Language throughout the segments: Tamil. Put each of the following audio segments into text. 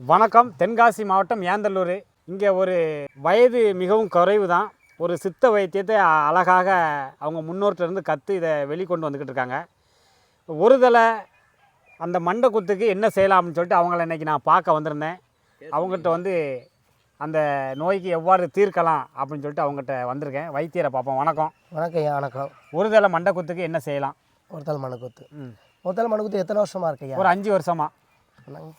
வணக்கம். தென்காசி மாவட்டம் ஏந்தல்லூர். இங்கே ஒரு வயது மிகவும் குறைவு தான் ஒரு சித்த வைத்தியத்தை அழகாக அவங்க முன்னோர்கிட்டருந்து கற்று இதை வெளிக்கொண்டு வந்துக்கிட்டு இருக்காங்க. ஒரு தலை அந்த மண்டை குத்துக்கு என்ன செய்யலாம்னு சொல்லிட்டு அவங்கள இன்னைக்கு நான் பார்க்க வந்திருந்தேன். அவங்ககிட்ட வந்து அந்த நோய்க்கு எவ்வாறு தீர்க்கலாம் அப்படின்னு சொல்லிட்டு அவங்ககிட்ட வந்திருக்கேன். வைத்தியரை பார்ப்போம். வணக்கம். வணக்கம் ஐயா. வணக்கம். ஒரு தலை மண்டை குத்துக்கு என்ன செய்யலாம்? ஒருத்தல் மணக்குத்து ம். ஒருத்தல் மணக்குத்து எத்தனை வருஷமா இருக்கு ஒரு அஞ்சு வருஷமா. ம்.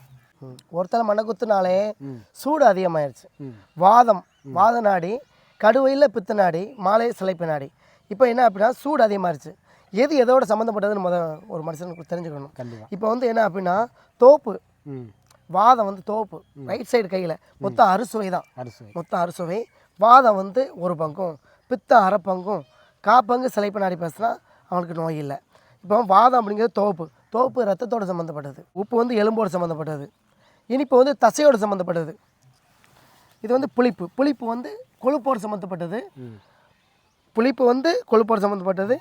ஒருத்தல் மணக்குத்துனாலே ம். சூடு அதிகமாயிருச்சு. வாதம். வாத நாடி கடுவையில் பித்த நாடி மாலை சிலைப்பு நாடி. இப்போ என்ன அப்படின்னா சூடு அதிகமாயிருச்சு. எது எதோட சம்மந்தப்பட்டதுன்னு முத ஒரு மனுஷனுக்கு தெரிஞ்சுக்கணும். கண்டிப்பாக இப்போ வந்து என்ன அப்படின்னா தோப்பு. வாதம் வந்து தோப்பு. ரைட் சைடு கையில். மொத்தம் அறுசுவை தான். அரிசி மொத்தம் அறுசுவை. வாதம் வந்து ஒரு பங்கும். பித்தம் அரை பங்கும் காப்பங்கு சிலைப்பு நாடி பேசுனா அவனுக்கு நோய் இல்லை. இப்போ வாதம் அப்படிங்கிறது தோப்பு. தோப்பு ரத்தத்தோடு சம்மந்தப்பட்டது உப்பு வந்து எலும்போடு சம்மந்தப்பட்டது இனிப்பு வந்து தசையோடு சம்மந்தப்பட்டது இது வந்து புளிப்பு. புளிப்பு வந்து கொழுப்போடு சம்மந்தப்பட்டது புளிப்பு வந்து கொழுப்போடு சம்மந்தப்பட்டது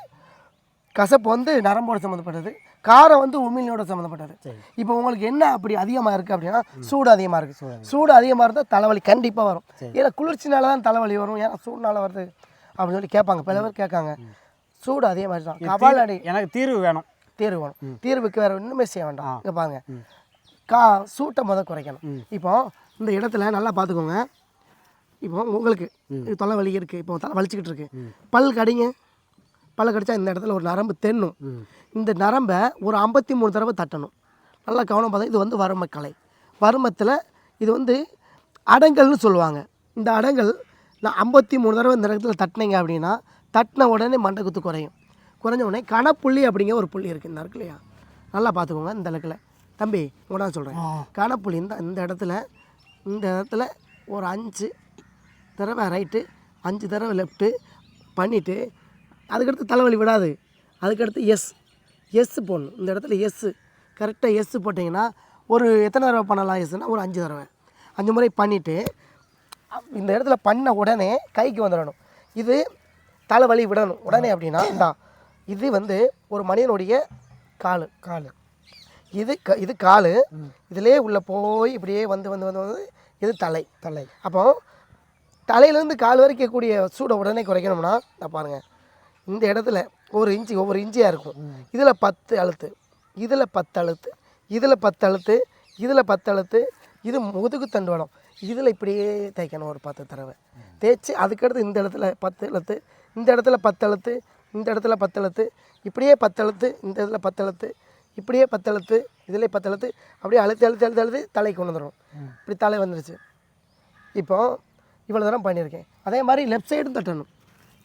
கசப்பு வந்து நரம்போடு சம்மந்தப்பட்டது காரம் வந்து உமிழ்நோட சம்மந்தப்பட்டது. இப்போ உங்களுக்கு என்ன அப்படி அதிகமாக இருக்குது அப்படின்னா சூடு அதிகமாக இருக்குது சூடு அதிகமாக இருந்தால் தலைவலி கண்டிப்பாக வரும். ஏன்னா குளிர்ச்சினால தான் தலைவலி வரும். ஏன்னா சூடுனால வருது அப்படின்னு சொல்லி கேட்பாங்க. பல பேர் கேட்காங்க. சூடு அதிகமாக தான் கபால் அடி எனக்கு தீர்வு வேணும். தீர்வு வேணும். தீர்வுக்கு வேறு ஒன்றுமே செய்ய வேண்டாம். இங்கே பாருங்க. கா சூட்டை முத குறைக்கணும். இப்போ இந்த இடத்துல நல்லா பார்த்துக்கோங்க. இப்போ உங்களுக்கு இது தொலை வலி இருக்குது இப்போ தலை வலிச்சுக்கிட்டு இருக்கு. பல் கடிங்க. பல்ல கடிச்சா இந்த இடத்துல ஒரு நரம்பு தென்னும். இந்த நரம்பை ஒரு ஐம்பத்தி மூணு தடவை தட்டணும். நல்லா கவனம் பார்த்தா இது வந்து வறுமக்கலை வறுமத்தில் இது வந்து அடங்கல்னு சொல்லுவாங்க. இந்த அடங்கல் நான் ஐம்பத்தி மூணு தடவை இந்த இடத்துல தட்டினீங்க அப்படின்னா தட்டின உடனே மண்டை குத்து குறையும். குறைஞ்ச உடனே கணப்புள்ளி அப்படிங்கிற ஒரு புள்ளி இருக்குது இந்த இருக்கு இல்லையா? நல்லா பார்த்துக்கோங்க இந்த இடத்துல தம்பி உடனே சொல்கிறேன் கணப்புள்ளி இந்த இந்த இடத்துல இந்த இடத்துல ஒரு அஞ்சு தடவை ரைட்டு அஞ்சு தடவை லெஃப்ட்டு பண்ணிவிட்டு அதுக்கடுத்து தலைவலி விடாது. அதுக்கடுத்து எஸ் எஸ் போடணும். இந்த இடத்துல எஸ் கரெக்டாக எஸ் போட்டிங்கன்னா ஒரு எத்தனை தடவை பண்ணலாம் எஸ்னா ஒரு அஞ்சு தடவை. அஞ்சு முறை பண்ணிவிட்டு இந்த இடத்துல பண்ண உடனே கைக்கு வந்துடணும். இது தலைவலி விடணும். உடனே அப்படின்னா இதான். இது வந்து ஒரு மனிதனுடைய கால் கால். இது க இது கால். இதிலே உள்ளே போய் இப்படியே வந்து வந்து வந்து வந்து இது தலை. தலை. அப்போ தலையிலேருந்து கால் வரைக்கும் இருக்கக்கூடிய சூடை உடனே குறைக்கணும்னா நான் பாருங்கள் இந்த இடத்துல ஒரு இன்ச்சு ஒவ்வொரு இன்ச்சியாக இருக்கும். இதில் பத்து அழுத்து. இதில் பத்து அழுத்து. இதில் பத்து அழுத்து. இதில் பத்து அழுத்து. இது முதுகு தண்டுவடம். இதில் இப்படியே தேய்க்கணும் ஒரு பத்து தடவை. தேய்ச்சி அதுக்கடுத்து இந்த இடத்துல பத்து அழுத்து. இந்த இடத்துல பத்து அழுத்து. இந்த இடத்துல பத்து அழுத்து. இப்படியே பத்து அழுத்து. இந்த இடத்துல பத்து அழுத்து. இப்படியே பத்து அழுத்து இதில் பத்து அழுத்து அப்படியே அழுத்தி அழுத்தி அழுத்தி அழுத்தி தலைக்கு கொண்டு வந்துடும் இப்படி தலை வந்துருச்சு. இப்போ இவ்வளோ தூரம் பண்ணியிருக்கேன். அதே மாதிரி லெஃப்ட் சைடும் தட்டணும்.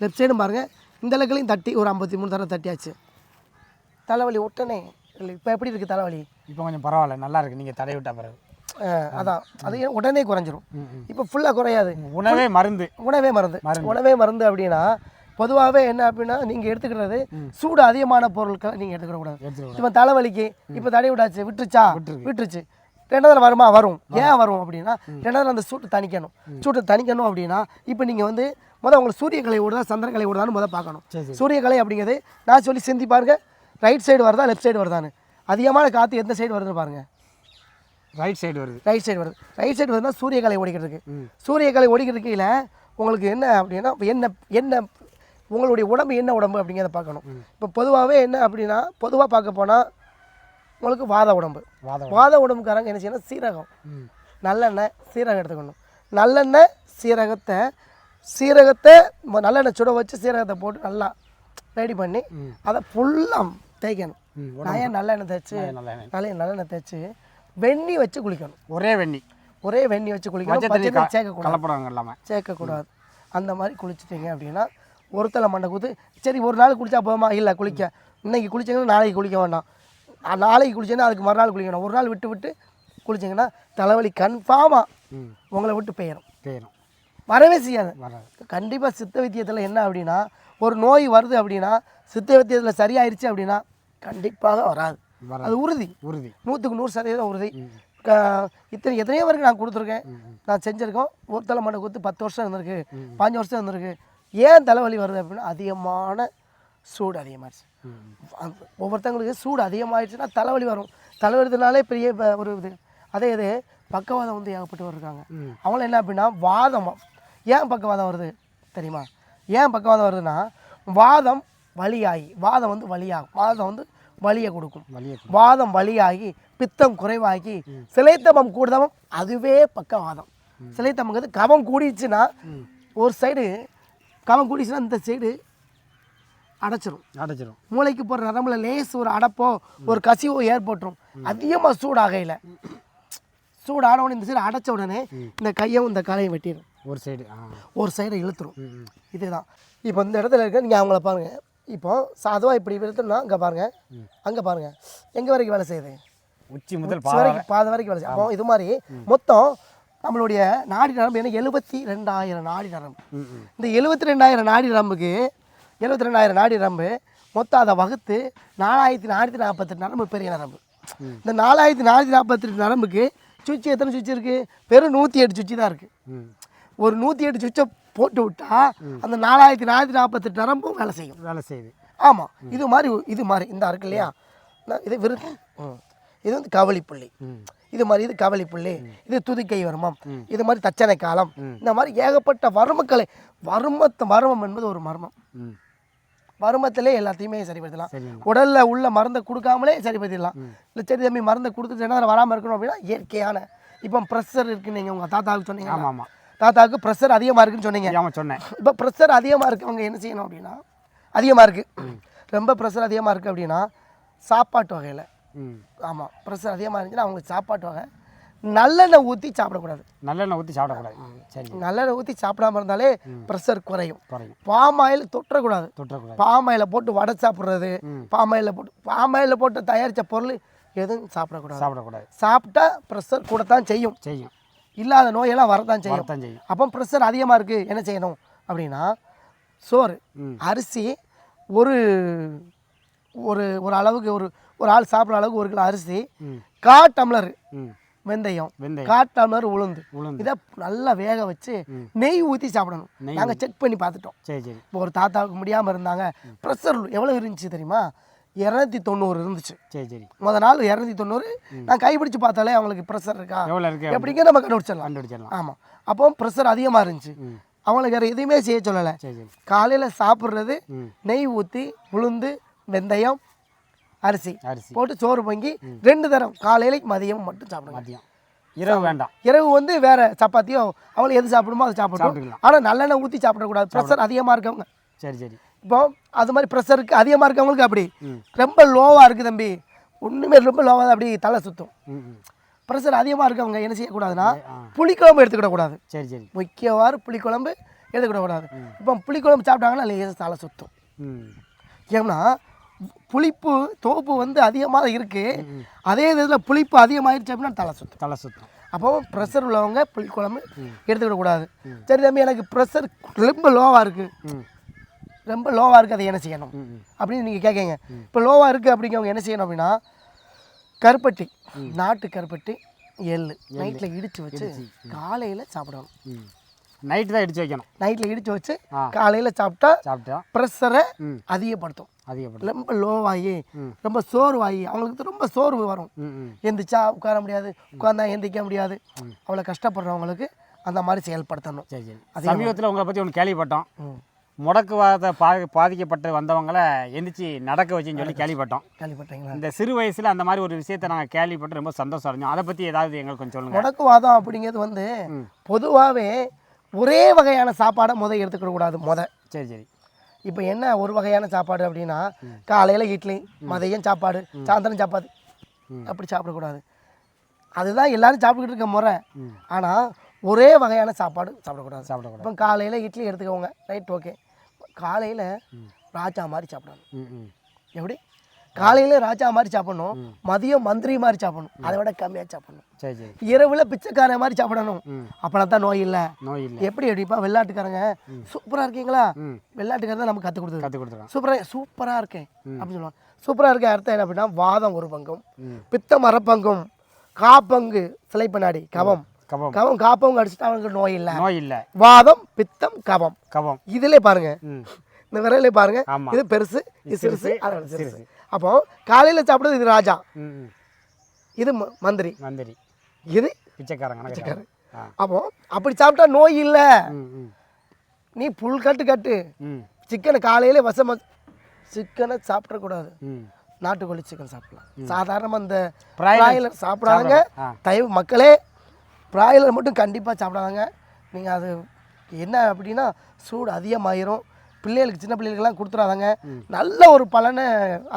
லெஃப்ட் சைடும் பாருங்கள் இந்த இலக்கலையும் தட்டி ஒரு ஐம்பத்தி மூணு தடவை தட்டியாச்சு. தலைவலி உடனே இல்லை இப்போ எப்படி இருக்குது தலைவலி? இப்போ கொஞ்சம் பரவாயில்ல நல்லா இருக்கு. நீங்கள் தடை விட்டா பிறகு. அதான். அது உடனே குறைஞ்சிரும். இப்போ ஃபுல்லாக குறையாது. உணவே மருந்து. உணவே மருந்து. உணவே மருந்து அப்படின்னா பொதுவாகவே என்ன அப்படின்னா நீங்கள் எடுத்துக்கிறது சூடு அதிகமான பொருட்களை நீங்கள் எடுத்துக்கிடக்கூடாது எடுத்துக்க இப்போ தலைவலிக்கு இப்போ தடை விடாச்சு விட்டுருச்சா? விட்டுருச்சு. ரெண்டாவது வருமா? வரும். ஏன் வரும் அப்படின்னா ரெண்டாவது அந்த சூட்டு தணிக்கணும். சூட்டை தணிக்கணும் அப்படின்னா இப்போ நீங்கள் வந்து முதல் உங்களுக்கு சூரியக்கலை ஓடுதா சந்திரக்கலை ஓடுதான்னு முதல் பார்க்கணும். சரி, சூரியக்கலை அப்படிங்கிறது நான் சொல்லி சிந்தி பாருங்க ரைட் சைடு வருதா லெஃப்ட் சைடு வருதான்னு. அதிகமான காற்று எந்த சைடு வருதுன்னு பாருங்க. ரைட் சைடு வருது. ரைட் சைடு வருது. ரைட் சைடு வருதுன்னா சூரியக்கலை ஓடிக்கிட்டு இருக்கு. சூரியக்கலை ஓடிக்கிட்டு இருக்கையில் உங்களுக்கு என்ன அப்படின்னா என்ன என்ன உங்களுடைய உடம்பு என்ன உடம்பு அப்படிங்கிறத பார்க்கணும். இப்போ பொதுவாகவே என்ன அப்படின்னா பொதுவாக பார்க்க போனால் உங்களுக்கு வாத உடம்பு. வாத உடம்புக்காரங்க என்ன செய்யணும்? சீரகம். நல்லெண்ணெய் சீரகம் எடுத்துக்கணும். நல்லெண்ணெய் சீரகத்தை சீரகத்தை நல்லெண்ணெய் சுட வச்சு சீரகத்தை போட்டு நல்லா ரெடி பண்ணி அதை ஃபுல்லாக தேய்க்கணும். நான் ஏன் நல்லெண்ணெய் தேய்ச்சி நல்ல நல்லெண்ணெய். தேய்ச்சி வெந்நி வச்சு குளிக்கணும். ஒரே வெண்ணி. ஒரே வெந்நி வச்சு குளிக்கணும். சேர்க்கக்கூடாது. சேர்க்கக்கூடாது. அந்த மாதிரி குளிச்சிட்டிங்க அப்படின்னா ஒரு தலை மண்டை கூத்து சரி ஒரு நாள் குளிச்சா போதுமா? இல்லை குளிக்க. இன்னைக்கு குளிச்சிங்கன்னா நாளைக்கு குளிக்க வேண்டாம். நாளைக்கு குளிச்சேன்னா அதுக்கு மறுநாள் குளிக்கணும் ஒரு நாள் விட்டு விட்டு குளிச்சிங்கன்னா தலைவலி கன்ஃபார்மாக உங்களை விட்டு பெயரும். போயிடும் வரவே செய்யாது. கண்டிப்பாக சித்த வைத்தியத்தில் என்ன அப்படின்னா ஒரு நோய் வருது அப்படின்னா சித்த வைத்தியத்தில் சரியாயிருச்சு அப்படின்னா கண்டிப்பாக வராது. அது உறுதி. உறுதி. நூற்றுக்கு நூறு சதவீதம் உறுதி. இத்தனை எத்தனையோ பேருக்கு நான் கொடுத்துருக்கேன். நான் செஞ்சுருக்கோம். ஒரு தலை மண்டை கொடுத்து பத்து வருஷம் இருந்திருக்கு. பாஞ்சு வருஷம் இருந்திருக்கு. ஏன் தலைவலி வருது அப்படின்னா அதிகமான சூடு அதிகமாகிடுச்சு அந்த ஒவ்வொருத்தங்களுக்கு சூடு அதிகமாகிடுச்சுன்னா தலைவலி வரும். தலைவலினாலே பெரிய ஒரு இது. அதே இது பக்கவாதம் வந்து ஏகப்பட்டவர் இருக்காங்க அவங்களும் என்ன அப்படின்னா வாதம். ஏன் பக்கவாதம் வருது தெரியுமா? ஏன் பக்கவாதம் வருதுன்னா வாதம் வலியாகி வாதம் வந்து வலியாகும். வாதம் வந்து வலியை கொடுக்கும். வாதம் வலியாகி பித்தம் குறைவாகி சிலைத்தமம் கூடுதமம் அதுவே பக்கவாதம். சிலைத்தமங்கிறது கவம் கூடிச்சுன்னா ஒரு சைடு கவம் கூடிச்சுன்னா இந்த சைடு அடைச்சிரும். அடைச்சிரும். மூளைக்கு போகிற நரம்புல லேஸ் ஒரு அடப்போ ஒரு கசிவோ ஏற்பட்டுரும். அதிகமாக சூடாகையில். சூடான உடனே இந்த சைடு அடைச்ச உடனே இந்த கையும் இந்த காலையும் வெட்டிடும் ஒரு சைடு ஒரு சைடை இழுத்துரும். இதுதான். இப்போ இந்த இடத்துல இருக்க நீங்கள் அவங்கள பாருங்க. இப்போ சாதுவாக இப்படி இழுத்தோம்னா இங்கே பாருங்க. அங்கே பாருங்க. எங்கே வரைக்கும் வேலை செய்யுது? உச்சி முதல் வரைக்கும் பாதி வரைக்கும் வேலை செய்யும் அப்போ இது மாதிரி மொத்தம் நம்மளுடைய நாடி நரம்பு என்ன? எழுபத்தி ரெண்டாயிரம் நாடி நரம்பு. இந்த எழுபத்தி ரெண்டாயிரம் நாடி நரம்புக்கு எழுபத்தி ரெண்டாயிரம் நாடி நரம்பு மொத்தம் அதை வகுத்து நாலாயிரத்தி நானூற்றி நாற்பத்தெட்டு நரம்பு பெரிய நரம்பு. இந்த நாலாயிரத்தி நானூற்றி நாற்பத்தெட்டு நரம்புக்கு சுவிட்ச் எத்தனை சுவிட்ச் இருக்குது வெறும் நூற்றி எட்டு சுவிட்ச் தான் இருக்குது ஒரு நூற்றி எட்டு சுவிட்சை போட்டு விட்டா அந்த நாலாயிரத்தி நானூற்றி நாற்பத்தெட்டு நரம்பும் வேலை செய்யும். வேலை செய்யுது. ஆமாம் இது மாதிரி இது மாதிரி இந்த இருக்கு இல்லையா? இது விருது ம். இது வந்து கவளி புள்ளி ம். இது மாதிரி இது புள்ளி இது துதிக்கை வருமம் இது மாதிரி தச்சனை காலம் இந்த மாதிரி ஏகப்பட்ட வர்மக்கலை வர்மத்தை வர்மம் என்பது ஒரு மர்மம். மர்மத்திலே எல்லாத்தையுமே சரிப்படுத்தலாம். உடல்ல உள்ள மருந்தை கொடுக்காமலே சரிப்படுத்திடலாம். இல்லை சரி தம்பி மருந்தை கொடுத்துட்டு என்ன வராமல் இருக்கணும் அப்படின்னா இயற்கையான இப்போ ப்ரெஷர் இருக்குன்னு நீங்கள் உங்கள் தாத்தாவுக்கு சொன்னீங்க. ஆமாம். ஆமாம் தாத்தாவுக்கு ப்ரெஷர் அதிகமாக இருக்குன்னு சொன்னீங்க. ஆமாம் சொன்னேன். இப்போ ப்ரெஷர் அதிகமாக இருக்கவங்க என்ன செய்யணும் அப்படின்னா அதிகமாக இருக்குது ரொம்ப ப்ரெஷர் அதிகமாக இருக்குது அப்படின்னா சாப்பாட்டு வகையில் ஆமாம் ப்ரெஷர் அதிகமாக இருந்துச்சுன்னா அவங்களுக்கு சாப்பாட்டு வகை நல்லெண்ணெய் ஊற்றி சாப்பிடக்கூடாது. நல்லெண்ணெய் ஊற்றி சாப்பிடக்கூடாது. சரி. நல்லெண்ணெய் ஊற்றி சாப்பிடாம இருந்தாலே ப்ரெஷர் குறையும். குறையும். பாம் ஆயில் தொட்டக்கூடாது தொட்டக்கூடாது பாம் ஆயிலை போட்டு வடை சாப்பிட்றது. பாம் ஆயிலில் போட்டு பாம் ஆயிலில் போட்டு தயாரித்த பொருள் எதுவும் சாப்பிடக்கூடாது. சாப்பிடக்கூடாது. சாப்பிட்டா ப்ரெஷர் கூடத்தான் செய்யும். செய்யும். இல்லாத நோயெல்லாம் வரத்தான் செய்யும். செய்யும். அப்போ ப்ரெஷர் அதிகமாக இருக்குது என்ன செய்யணும் அப்படின்னா சோறு அரிசி ஒரு ஒரு ஒரு அளவுக்கு ஒரு ஒரு ஆள் சாப்பிட்ற அளவுக்கு ஒரு கிலோ அரிசி ம். கா டம்ளர் வெந்தயம். வெந்தயம். கா டம்ளர் உளுந்து. இதை நல்லா வேக வச்சு நெய் ஊற்றி சாப்பிடணும். நாங்கள் செக் பண்ணி பார்த்துட்டோம். சரி சரி. இப்போ ஒரு தாத்தாவுக்கு முடியாமல் இருந்தாங்க. ப்ரெஷர் எவ்வளோ இருந்துச்சு தெரியுமா? இரநூத்தி தொண்ணூறு இருந்துச்சு. சரி சரி. முத நாள் இரநூத்தி தொண்ணூறு. நான் கைப்பிடிச்சு பார்த்தாலே அவங்களுக்கு ப்ரெஷர் இருக்கா? எவ்வளோ இருக்கு எப்படிங்க நம்ம கண்டுபிடிச்சிடலாம். கண்டுபிடிச்சிடலாம். ஆமாம் அப்போ ப்ரெஷர் அதிகமாக இருந்துச்சு. அவங்களுக்கு வேறு எதுவுமே செய்ய சொல்லலை. காலையில் சாப்பிட்றது நெய் ஊற்றி உளுந்து வெந்தயம் அரிசி. அரிசி. போட்டு சோறு பொங்கி ரெண்டு தரம் காலையில மதியம் மட்டும் சாப்பிடுங்க. மதியம். இரவு வேண்டாம். இரவு வந்து வேற சப்பாத்தியோ அவங்களுக்கு எது சாப்பிடுமோ அதை சாப்பிடணும். ஆனால் நல்லெண்ணெய் ஊற்றி சாப்பிடக்கூடாது. ப்ரெஷர் அதிகமாக இருக்கவங்க. சரி சரி. இப்போ அது மாதிரி ப்ரெஷருக்கு அதிகமாக இருக்கவங்களுக்கு அப்படி. ரொம்ப லோவாக இருக்குது தம்பி. ஒன்றுமே ரொம்ப லோவாக அப்படி தலை சுற்றும் ப்ரெஷர் அதிகமாக இருக்கவங்க என்ன செய்யக்கூடாதுன்னா புளிக்குழம்பு எடுத்துக்கிடக்கூடாது சரி சரி. முக்கியவாறு புளிக்குழம்பு எடுத்துக்கிடக்கூடாது இப்போ புளிக்குழம்பு சாப்பிட்டாங்கன்னா லேசாக தலை சுற்றும் ஏன்னா புளிப்பு தோப்பு வந்து அதிகமாக இருக்குது அதே இதில் புளிப்பு அதிகமாகிடுச்சு அப்படின்னா தலை சுற்றும் தலை சுத்தம். அப்போ ப்ரெஷர் உள்ளவங்க புளிக்குழம்பு எடுத்துக்கிடக்கூடாது சரி தம்பி எனக்கு ப்ரெஷர் ரொம்ப லோவாக இருக்குது ரொம்ப லோவாக இருக்குது அதை என்ன செய்யணும்? அப்படின்னு நீங்கள் கேட்குங்க இப்போ லோவாக இருக்குது அப்படிங்கிறவங்க என்ன செய்யணும் அப்படின்னா கருப்பட்டி நாட்டு கருப்பட்டி எள்ளு நைட்டில் இடித்து வச்சு காலையில் சாப்பிடணும். ம் நைட்டு தான் இடிச்சு வைக்கணும். நைட்டில் இடித்து வச்சு. காலையில் சாப்பிட்டா சாப்பிட்டா ப்ரெஷரை அதிகப்படுத்தும். அதிகப்படும் ரொம்ப லோவாகி. ரொம்ப சோர்வாகி அவங்களுக்கு ரொம்ப சோர்வு வரும். எந்திரிச்சா உட்கார முடியாது உட்காந்தா எந்திரிக்க முடியாது. அவ்வளோ கஷ்டப்படுறவங்களுக்கு அந்த மாதிரி செயல்படுத்தணும். சரி சரி. சமீபத்தில் உங்களை பற்றி ஒன்று கேள்விப்பட்டோம். முடக்குவாத பா பாதிக்கப்பட்டு வந்தவங்கள எந்திரிச்சு நடக்க வச்சுன்னு சொல்லி கேள்விப்பட்டோம். கேள்விப்பட்டீங்களா? இந்த சிறு வயசில் அந்த மாதிரி ஒரு விஷயத்தை நாங்கள் கேள்விப்பட்டு ரொம்ப சந்தோஷம் அடைஞ்சோம். அதை பற்றி ஏதாவது எங்களுக்கு கொஞ்சம் சொல்லுங்கள் முடக்குவாதம் அப்படிங்கிறது வந்து பொதுவாகவே ஒரே வகையான சாப்பாடை முத எடுத்துக்கிட கூடாது முத. சரி சரி. இப்போ என்ன ஒரு வகையான சாப்பாடு அப்படின்னா காலையில் இட்லி மதியம் சாப்பாடு சாயந்தரம் சாப்பாடு அப்படி சாப்பிடக்கூடாது. அதுதான் எல்லாரும் சாப்பிட்டுக்கிட்டு இருக்க முறை. ஆனால் ஒரே வகையான சாப்பாடு சாப்பிடக்கூடாது. சாப்பிடக்கூடாது. இப்போ காலையில் இட்லி எடுத்துக்கோங்க. Right okay. காலையில் ராஜா மாதிரி சாப்பிடணும். எப்படி? காலையில் ராஜா மாதிரி சாப்பிடணும் மதியம் மந்திரி மாதிரி சாப்பிடணும். அதை விட கம்மியாக சாப்பிடணும். சரி சரி. இரவில் பிச்சைக்காரன் மாதிரி சாப்பிடணும். அப்போனா தான் நோய் இல்லை. நோய் இல்லை. எப்படி எப்படிப்பா வெள்ளாட்டுக்காரங்க? சூப்பராக இருக்கீங்களா? தான் நமக்கு கற்றுக் கொடுத்தது. கற்றுக் கொடுத்துருக்கான். சூப்பராக சூப்பராக இருக்கேன். அப்படின்னு சொல்லுவாங்க. சூப்பராக இருக்க அர்த்தம் என்ன அப்படின்னா வாதம் ஒரு பங்கும் பித்தம் அரைப்பங்கும் காப்பங்கு சிலைப்பனாடி கவம் கபம். கவம் காப்பங்கு அடிச்சுட்டு அவனுக்கு நோய் இல்லை. நோய் இல்லை. வாதம் பித்தம் கவம் கபம். இதிலே பாருங்க. இந்த விரலே பாருங்க. இது பெருசு இது சிறுசு சிறுசு. சிறுசு. அப்போ காலையில் சாப்பிடுறது இது ராஜா. இது மந்திரி. மந்திரி. இது பிச்சைக்காரன் கணக்கு ஆ. அப்போ அப்படி சாப்பிட்டா நோய் இல்லை. நீ புல் கட்டு கட்டு. ம். சிக்கனை காலையில வசமாக சிக்கனை சாப்பிடக்கூடாது நாட்டுக்கோழி சிக்கன் சாப்பிடலாம். சாதாரணமாக இந்த பிராய்லர் சாப்பிடாதங்க. தயவு மக்களே பிராய்லர் மட்டும் கண்டிப்பாக சாப்பிடாதங்க. நீங்கள் அது என்ன அப்படின்னா சூடு அதிகமாயிரும். பிள்ளைகளுக்கு சின்ன பிள்ளைகளுக்கெல்லாம் கொடுத்துறாதங்க. நல்ல ஒரு பலனை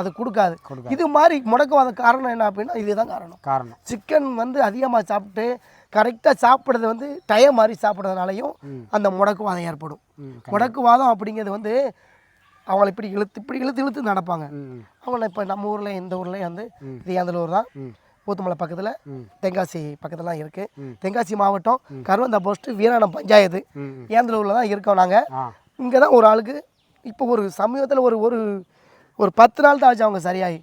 அது கொடுக்காது. இது மாதிரி முடக்கவாத காரணம் என்ன அப்படின்னா இதுதான் காரணம். காரணம். சிக்கன் வந்து அதிகமாக சாப்பிட்டு கரெக்டாக சாப்பிட்றது வந்து டயம் மாதிரி சாப்பிட்றதுனாலையும் அந்த முடக்குவாதம் ஏற்படும். முடக்குவாதம் அப்படிங்கிறது வந்து அவங்கள இப்படி இழுத்து இப்படி இழுத்து இழுத்து நடப்பாங்க. அவங்கள இப்போ நம்ம ஊரில் இந்த ஊர்லேயும் வந்து தியாந்தலூர் தான். ஊத்துமலை பக்கத்தில். தென்காசி பக்கத்துலலாம் இருக்குது தென்காசி மாவட்டம் கருவந்தா போஸ்ட்டு வீராணம் பஞ்சாயத்து. ஏந்தலூரில் தான் இருக்கோம் நாங்கள் இங்கே தான் ஒரு ஆளுக்கு இப்போ ஒரு சமீபத்தில் ஒரு ஒரு ஒரு பத்து நாள் தான் ஆச்சு அவங்க சரியாகி.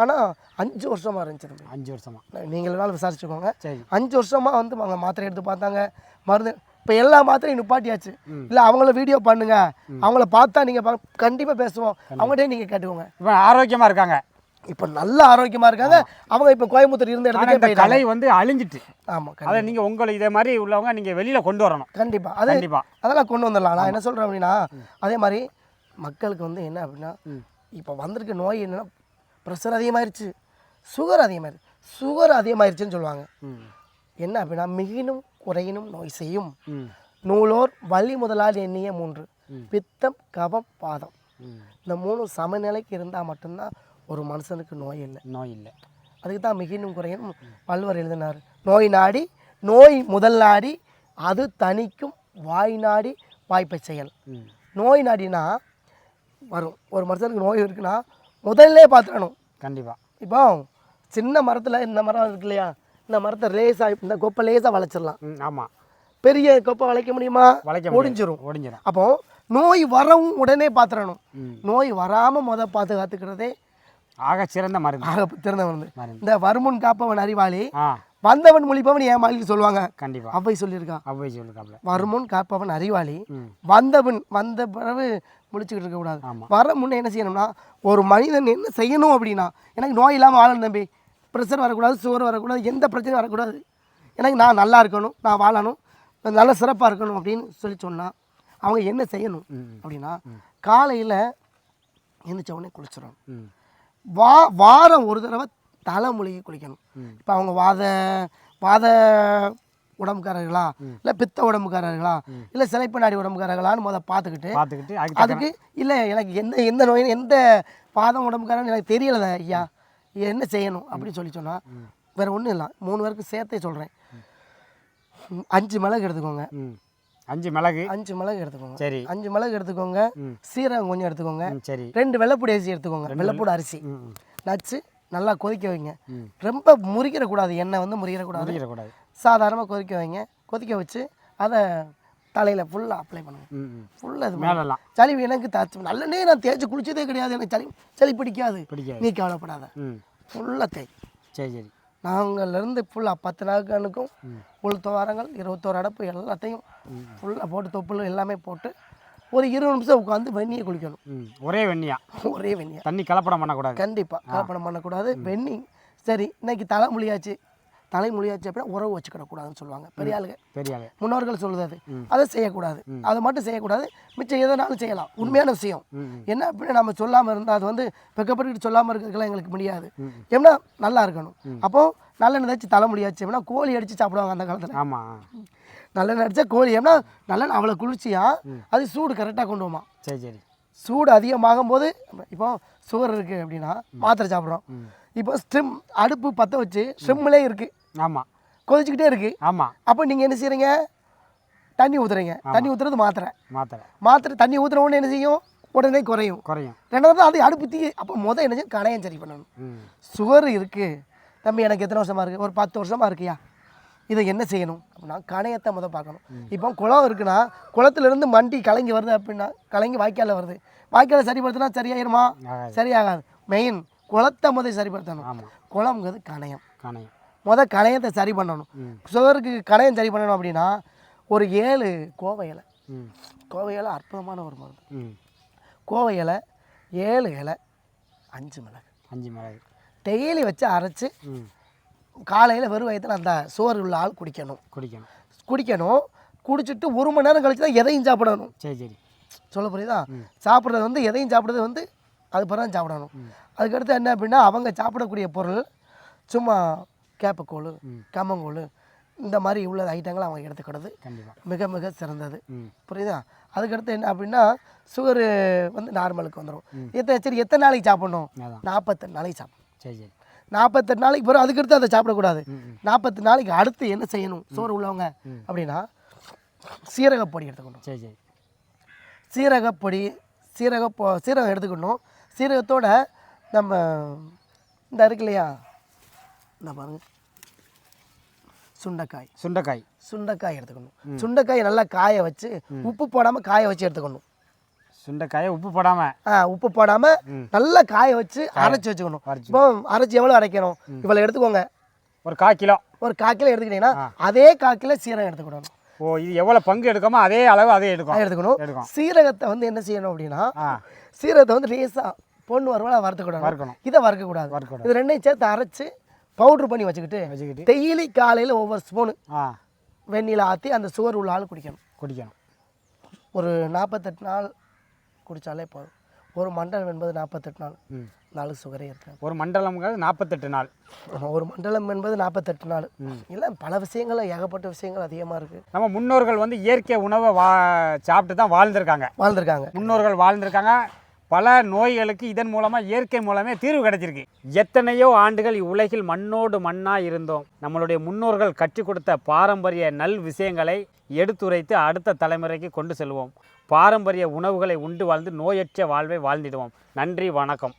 ஆனால் அஞ்சு வருஷமாக இருந்துச்சு தம்பி அஞ்சு வருஷமா. நீங்கள் வேணாலும் விசாரிச்சுக்கோங்க. சரி. அஞ்சு வருஷமாக வந்து அவங்க மாத்திரை எடுத்து பார்த்தாங்க. மருந்து இப்போ எல்லா மாத்திரையும் நிப்பாட்டியாச்சு. இல்லை அவங்கள வீடியோ பண்ணுங்க. அவங்கள பார்த்தா நீங்கள் கண்டிப்பாக பேசுவோம். அவங்ககிட்டயே நீங்கள் கேட்டுக்கோங்க. இப்போ ஆரோக்கியமாக இருக்காங்க. இப்போ நல்ல ஆரோக்கியமாக இருக்காங்க. அவங்க இப்போ கோயம்புத்தூர் இருந்த போயிட்டாங்க. கலை வந்து அழிஞ்சிட்டு. ஆமாம் அதை நீங்கள் உங்களை இதே மாதிரி உள்ளவங்க நீங்கள் வெளியில் கொண்டு வரணும். கண்டிப்பாக அது கண்டிப்பாக அதெல்லாம் கொண்டு வந்துடலாம். நான் என்ன சொல்கிறேன் அப்படின்னா அதே மாதிரி மக்களுக்கு வந்து என்ன அப்படின்னா இப்போ வந்திருக்க நோய் என்னன்னா ப்ரெஷர் அதிகமாயிருச்சு. சுகர் அதிகமாயிருச்சு சுகர் அதிகமாயிருச்சுன்னு சொல்லுவாங்க. என்ன அப்படின்னா மிகினும் குறையினும் நோய் செய்யும். நூலோர் வலி முதலால் எண்ணிய மூன்று. பித்தம் கபம் பாதம். இந்த மூணு சமநிலைக்கு இருந்தால் மட்டும்தான் ஒரு மனுஷனுக்கு நோய் இல்லை. நோய் இல்லை. அதுக்கு தான் மிகினும் குறையினும் வள்ளுவர் எழுதினார் நோய் நாடி நோய் முதல் நாடி அது தணிக்கும் வாய் நாடி வாய்ப்பை செயல். நோய் நாடினா வரும். ஒரு மனுஷனுக்கு நோய் இருக்குன்னா முதல்ல பார்த்துடணும் கண்டிப்பாக இப்போ சின்ன மரத்தில் இந்த மரம் இருக்கு இல்லையா? இந்த மரத்தை லேசாக இந்த கொப்பை லேசாக வளைச்சிடலாம். ஆமாம் பெரிய கொப்பை வளைக்க முடியுமா? வளைக்க ஒடிஞ்சிரும். ஒடிஞ்சிடும் அப்போ நோய் வரவும் உடனே பார்த்துடணும். நோய் வராமல் முத பாதுகாத்துக்கிறதே ஆக சிறந்த மருந்து. ஆக திறந்த மருந்து. இந்த வருமுன் காப்பவன் அறிவாளி வந்தவன் முழிப்பவன் ஏன் மாளிகை சொல்லுவாங்க. கண்டிப்பாக அவ்வை சொல்லியிருக்கான். அவ்வை சொல்லுக்காப்ல வருமுன் காப்பவன் அறிவாளி வந்தவன் வந்த பிறகு முழிச்சுக்கிட்டு இருக்கக்கூடாது. வர முன்னே என்ன செய்யணும்னா ஒரு மனிதன் என்ன செய்யணும் அப்படின்னா எனக்கு நோய் இல்லாமல் வாழணும் தம்பி. ப்ரெஷர் வரக்கூடாது சுகர் வரக்கூடாது எந்த பிரச்சனையும் வரக்கூடாது. எனக்கு நான் நல்லா இருக்கணும் நான் வாழணும் நல்ல சிறப்பாக இருக்கணும் அப்படின்னு சொல்லி சொன்னால் அவங்க என்ன செய்யணும். அப்படின்னா காலையில் எந்திரிச்ச உடனே குளிச்சிடணும். வா வாரம் ஒரு தடவை தலைமொழிகி குளிக்கணும். ம். இப்போ அவங்க வாத வாத உடம்புக்காரர்களா? இல்லை பித்த உடம்புக்காரர்களா? இல்லை சிலைப்பு நாடி உடம்புக்காரர்களான்னு முத பார்த்துக்கிட்டு பார்த்துக்கிட்டு அதுக்கு தக்க- அதுக்கு இல்லை எனக்கு எந்த எந்த நோய் எந்த பாதம் உடம்புக்காரன்னு எனக்கு தெரியலதா ஐயா. என்ன செய்யணும் அப்படின்னு சொல்லி சொன்னால் வேறு ஒன்றும் இல்லை. மூணு பேருக்கு சேர்த்தே சொல்கிறேன் அஞ்சு மிளகு எடுத்துக்கோங்க. அஞ்சு மிளகு. அஞ்சு மிளகு எடுத்துக்கோங்க. சரி. அஞ்சு மிளகு எடுத்துக்கோங்க. சீரகம் கொஞ்சம் எடுத்துக்கோங்க. சரி. ரெண்டு வெள்ளைப்பூடி அரிசி எடுத்துக்கோங்க. வெள்ளைப்பூடி அரிசி. நச்சு நல்லா கொதிக்க வைங்க. ரொம்ப முறிக்கிடக்கூடாது எண்ணெய் வந்து முறிக்கிடக்கூடாது முடிக்கிடக்கூடாது சாதாரணமாக கொதிக்க வைங்க. கொதிக்க வச்சு அதை தலையில் ஃபுல்லாக அப்ளை பண்ணுங்க. ஃபுல்லாக இது மேலெல்லாம் சளி எனக்கு தச்சு நல்லனே நான் தேய்ச்சி குளிச்சதே கிடையாது. எனக்கு சளி சளி பிடிக்காது. நீ கவலைப்படாத. ஃபுல்லாக தேய். சரி சரி. நாங்கள்லேருந்து ஃபுல்லாக பத்து நாளுக்கும் உளுத்த வாரங்கள் இருபத்தோரு அடப்பு எல்லாத்தையும் ஃபுல்லாக போட்டு தொப்புள் எல்லாமே போட்டு ஒரு இருபது நிமிஷம் உட்காந்து வெந்நியை குளிக்கணும். ஒரே வெண்ணியா ஒரே வெந்நியா. தண்ணி கலப்படம் பண்ணக்கூடாது. கண்டிப்பாக கலப்படம் பண்ணக்கூடாது. வெந்நி சரி இன்னைக்கு தலைமொழியாச்சு தலைமொழியாச்சு அப்படின்னா உறவு வச்சுக்கிடக்கூடாதுன்னு சொல்லுவாங்க. பெரிய ஆளுங்க பெரிய ஆளு முன்னோர்கள் சொல்லுது அது அதை செய்யக்கூடாது. அதை மட்டும் செய்யக்கூடாது. மிச்சம் எதனாலும் செய்யலாம். உண்மையான விஷயம். என்ன அப்படின்னு நம்ம சொல்லாமல் இருந்தால் அது வந்து வெக்கப்பட்டுக்கிட்டு சொல்லாமல் இருக்கிறதுக்கெல்லாம் எங்களுக்கு முடியாது. ஏன்னா நல்லா இருக்கணும். அப்போது நல்லெண்ணெய் தேய்ச்சி தலைமுடியாச்சு அப்படின்னா கோழி அடித்து சாப்பிடுவாங்க அந்த காலத்தில். ஆமாம் நல்லெண்ணெய் அடித்தா கோழி. ஏன்னா நல்லெண்ணெய் அவ்வளோ குளிர்ச்சியா அது சூடு கரெக்டாக கொண்டு போமா சரி சரி. சூடு அதிகமாகும் போது இப்போ சுகர் இருக்குது அப்படின்னா மாத்திரை சாப்பிட்றோம். இப்போ ஸ்ட்ரிம் அடுப்பு பற்ற வச்சு ஸ்ட்ரிம்லே இருக்குது ஆமாம் கொதிச்சுக்கிட்டே இருக்குது ஆமாம் அப்போ நீங்கள் என்ன செய்கிறீங்க தண்ணி ஊற்றுறீங்க தண்ணி ஊற்றுறது மாத்திரை. மாத்திரை. மாத்திரை தண்ணி ஊற்றுன உடனே என்ன செய்யும்? உடனே குறையும். குறையும். ரெண்டாவது அது அடுப்பு தீ அப்போ முத என்ன செய்யும்? கணையம் சரி பண்ணணும். சுகர் இருக்குது தம்பி எனக்கு எத்தனை வருஷமா இருக்குது ஒரு பத்து வருஷமா இருக்கியா? இதை என்ன செய்யணும்? அப்படின்னா கணையத்தை முத பார்க்கணும். இப்போ குளம் இருக்குன்னா குளத்துலேருந்து மண்டி கலங்கி வருது அப்படின்னா கலங்கி வாய்க்காலில் வருது. வாய்க்காலை சரிப்படுத்தினா சரியாயிருமா? ஆகாது. சரியாகாது. மெயின் குளத்தை முத சரிப்படுத்தணும். குளம்ங்கிறது கணையம். கணையம். முத கணையத்தை சரி பண்ணணும். ம். சுகருக்கு கணையம் சரி பண்ணணும் அப்படின்னா ஒரு ஏழு கோவை இலை. கோவை இலை அற்புதமான ஒரு மருந்து. கோவை இலை ஏழு இலை அஞ்சு மிளகு. அஞ்சு மிளகு. டெய்லி வச்சு அரைச்சி காலையில் வெறும் வயித்துல அந்த சோறு உள்ள ஆள் குடிக்கணும். குடிக்கணும். குடிக்கணும். குடிச்சிட்டு ஒரு மணி நேரம் கழிச்சு தான் எதையும் சாப்பிடணும். சரி சரி. சொல்ல புரியுதா? சாப்பிட்றது வந்து எதையும் சாப்பிட்றது வந்து அது பிறகு தான் சாப்பிடணும் அதுக்கடுத்து என்ன அப்படின்னா அவங்க சாப்பிடக்கூடிய பொருள் சும்மா கேப்பக்கூழ் கம்மங்கூழ் இந்த மாதிரி உள்ள ஐட்டங்களை அவங்க எடுத்துக்கிறது. மிக மிக சிறந்தது. புரியுதா? அதுக்கடுத்து என்ன அப்படின்னா சுகரு வந்து நார்மலுக்கு வந்துடும் எத்தனை சரி எத்தனை நாளைக்கு சாப்பிடணும்? நாற்பத்தெட்டு நாளைக்கு சாப்பிடணும். சரி சரி. நாற்பத்தெட்டு நாளைக்கு பிறகு அதுக்கடுத்து அதை சாப்பிடக்கூடாது. நாற்பத்து நாளைக்கு அடுத்து என்ன செய்யணும்? சோறு உள்ளவங்க அப்படின்னா சீரகப்பொடி எடுத்துக்கணும். சரி சரி. சீரகப்பொடி சீரக சீரகம் எடுத்துக்கணும். சீரகத்தோட நம்ம இந்த இருக்கு இல்லையா? இந்த பாருங்க. சுண்டைக்காய். சுண்டைக்காய். சுண்டைக்காய் எடுத்துக்கணும். சுண்டைக்காய் நல்லா காய வச்சு உப்பு போடாமல் காய வச்சு எடுத்துக்கணும். சுண்டைக்காயை உப்பு போடாமல் ஆ உப்பு போடாமல் நல்லா காய வச்சு அரைச்சி வச்சுக்கணும். அரைச்சு. இப்போ அரைச்சி எவ்வளோ அரைக்கணும்? இவ்வளோ எடுத்துக்கோங்க. ஒரு கால் கிலோ. ஒரு கால் கிலோ எடுத்துக்கிட்டீங்கன்னா அதே கால் கிலோ சீரகம் எடுத்துக்கணும் ஓ இது எவ்வளோ பங்கு எடுக்கமோ அதே அளவு அதே எடுக்கும். எடுத்துக்கணும் சீரகத்தை வந்து என்ன செய்யணும் அப்படின்னா சீரகத்தை வந்து லேசாக பொண்ணு வரவளை வறுத்துக்கிடணும் வறுக்கணும். இதை வறுக்கக்கூடாது. வறுக்கக்கூடாது. இது ரெண்டையும் சேர்த்து அரைச்சு பவுட்ரு பண்ணி வச்சுக்கிட்டு வச்சுக்கிட்டு. டெய்லி காலையில் ஒவ்வொரு ஸ்பூனு வெந்நில ஆற்றி அந்த சுகர் உள்ள ஆள் குடிக்கணும். குடிக்கணும். ஒரு நாற்பத்தெட்டு நாள் குடித்தாலே போதும். ஒரு மண்டலம் என்பது நாற்பத்தெட்டு நாள். நாலு சுகரே இருக்காது. ஒரு மண்டலம்ங்கிறது நாற்பத்தெட்டு நாள். ஒரு மண்டலம் என்பது நாற்பத்தெட்டு நாள். இல்லை பல விஷயங்கள் ஏகப்பட்ட விஷயங்கள் அதிகமாக இருக்குது நம்ம முன்னோர்கள் வந்து இயற்கை உணவை வா சாப்பிட்டு தான் வாழ்ந்திருக்காங்க. வாழ்ந்திருக்காங்க. முன்னோர்கள் வாழ்ந்திருக்காங்க. பல நோய்களுக்கு இதன் மூலமாக இயற்கை மூலமே தீர்வு கிடைச்சிருக்கு. எத்தனையோ ஆண்டுகள் இவ்வுலகில் மண்ணோடு மண்ணாக இருந்தோம். நம்மளுடைய முன்னோர்கள் கற்றுக் கொடுத்த பாரம்பரிய நல் விஷயங்களை எடுத்துரைத்து அடுத்த தலைமுறைக்கு கொண்டு செல்வோம். பாரம்பரிய உணவுகளை உண்டு வாழ்ந்து நோயற்ற வாழ்வை வாழ்ந்திடுவோம். நன்றி வணக்கம்.